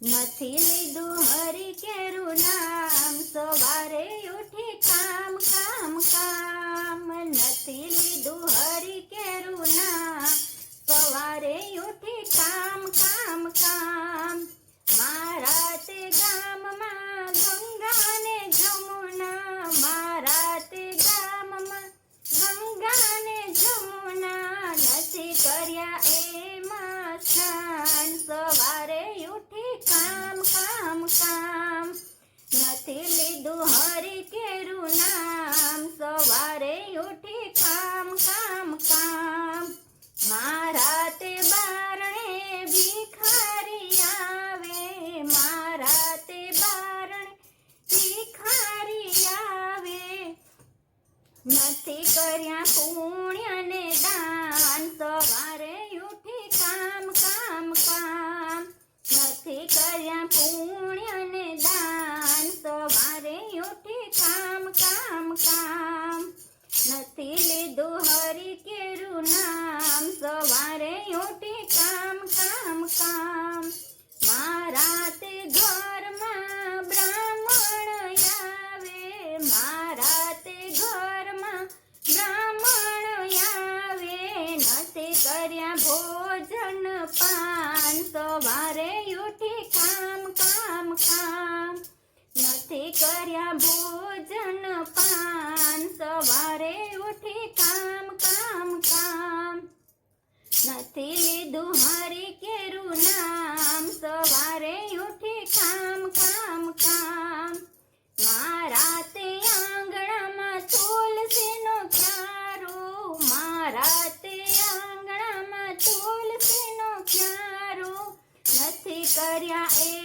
નથી લીધું હરી કેરું નામ સવારે ઉઠી કામ કામ કામ. કામ કામ નથી લીધું હરી કેરું નામ. સવારે ઉઠી કામ કામ કામ. મારા તે બારણે ભિખારી આવે. મારા તે બારણે ભિખારી આવે. નથી કર્યા પુણ્યને દાન. સવારે નથી લીધું હરી કેરું નામ, સવારે ઉઠી કામ કામ કામ. મારા તે ઘરમાં બ્રાહ્મણ આવે મારા તે ઘરમાં બ્રાહ્મણ આવે. નથી કર્યા ભોજન પાન, સવારે ઉઠી કામ કામ કામ. નથી કર્યા ભોજન પાન સવારે ઉઠી કામ કામ કામ. નથી લીધું હરી કેરું નામ. સવારે ઉઠી કામ કામ કામ. મારા તે આંગણામાં તુલસીનો ક્યારો. મારા તે આંગણામાં તુલસીનો ક્યારો. નથી કર્યા એને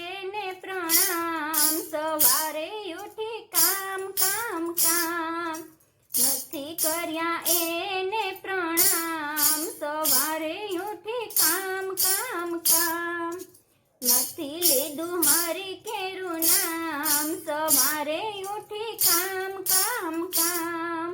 કર્યા એને પ્રણામ. સવારે ઉઠી કામ કામ કામ. નથી લીધું મારી કેરું નામ. સવારે ઉઠી કામ કામ કામ.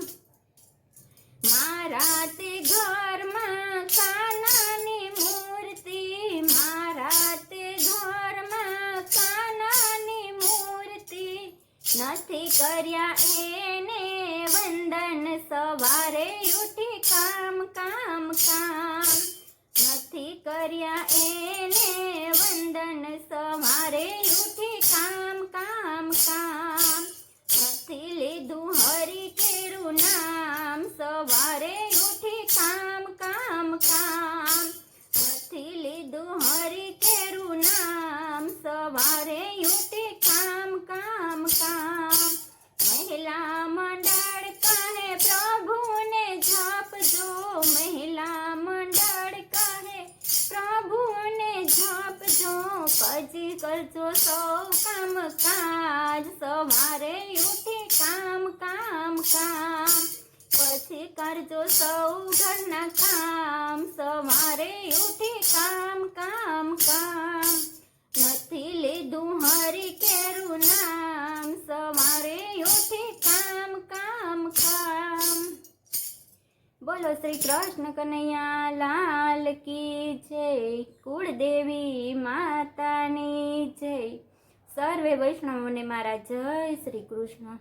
મારા તે ઘરમાં કાનાની મૂર્તિ. મારા તે ઘરમાં કાનાની મૂર્તિ. નથી કર્યા એને વંદન સવારે ઉઠી કામ કામ કામ. નથી કર્યા એને વંદન સવારે ઉઠી કામ કામ કામ. નથી લીધું હરી કેરું નામ. સવારે ઉઠી કામ કામ કામ. નથી લીધું હરી કેરું નામ. સવારે ઉઠી પછી કરજો સૌ કામ કાજ સવારે ઉઠી કામ કામ કામ. પછી કરજો સૌ ઘરના કામ. સવારે ઉઠી કામ કામ કામ. બોલો શ્રી કૃષ્ણ કનૈયા, લાલ કી જય, કુળદેવી માતાની જય. સર્વે વૈષ્ણવને મારા જય શ્રી કૃષ્ણ.